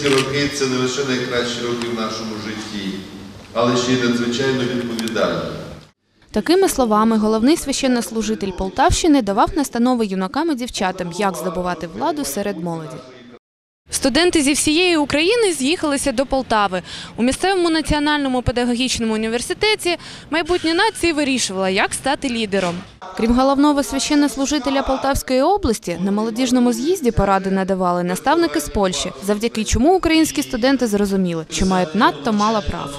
студентські роки це не лише найкращі роки в нашому житті, але ще й надзвичайно відповідальні. Такими словами головний священнослужитель Полтавщини давав настанови юнакам і дівчатам, як здобувати владу серед молоді. Студенти зі всієї України з'їхалися до Полтави. У місцевому національному педагогічному університеті майбутнє нації вирішувала, як стати лідером. Крім головного священнослужителя Полтавської області, на молодіжному з'їзді поради надавали наставники з Польщі, завдяки чому українські студенти зрозуміли, що мають надто мало прав.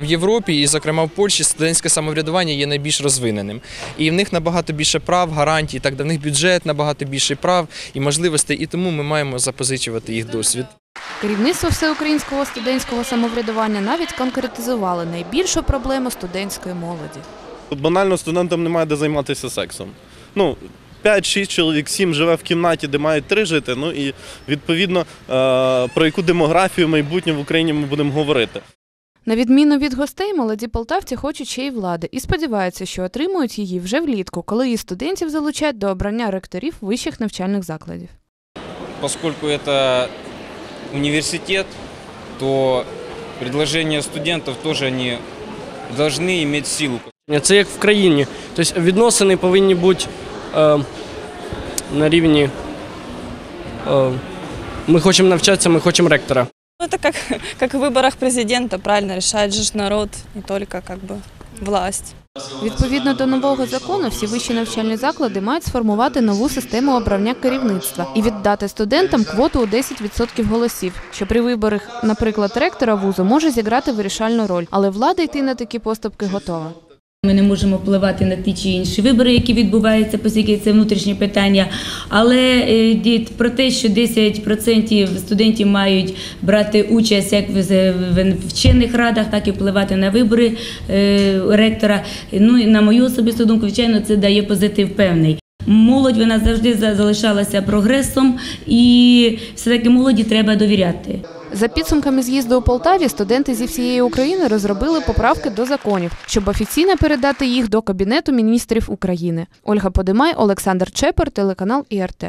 В Європі і, зокрема, в Польщі студентське самоврядування є найбільш розвиненим. І в них набагато більше прав, гарантій, так в них бюджет набагато більше прав і можливостей, і тому ми маємо запозичувати їх досвід. Керівництво всеукраїнського студентського самоврядування навіть конкретизували найбільшу проблему студентської молоді. Банально студентам немає де займатися сексом. Ну, 5-6 чоловік, 7 живе в кімнаті, де мають 3 жити. Ну і відповідно е, про яку демографію майбутнє в Україні ми будемо говорити. На відміну від гостей, молоді полтавці хочуть ще й влади і сподіваються, що отримують її вже влітку, коли і студентів залучать до обрання ректорів вищих навчальних закладів. Поскольку это университет, то предложения студентов тоже они должны иметь силу. Це як в країні. Тобто відносини повинні бути е, на рівні. Е, ми хочемо навчатися, ми хочемо ректора. Ну, это как, как в выборах президента, правильно решает же ж народ, не только как бы власть. Відповідно до нового закону, всі вищі навчальні заклади мають сформувати нову систему обрання керівництва і віддати студентам квоту у 10% голосів, що при виборах, наприклад, ректора вузу може зіграти вирішальну роль, але влада йти на такі поступки готова. Ми не можемо впливати на ті чи інші вибори, які відбуваються, оскільки це внутрішнє питання. Але е, про те, що 10% студентів мають брати участь як в вчених радах, так і впливати на вибори е, ректора. Ну і на мою особисту думку, звичайно, це дає позитив певний. Молодь вона завжди за- залишалася прогресом, і все-таки молоді треба довіряти. За підсумками з'їзду у Полтаві, студенти зі всієї України розробили поправки до законів, щоб офіційно передати їх до Кабінету міністрів України. Ольга Подимай, Олександр Чепер, телеканал ІРТ.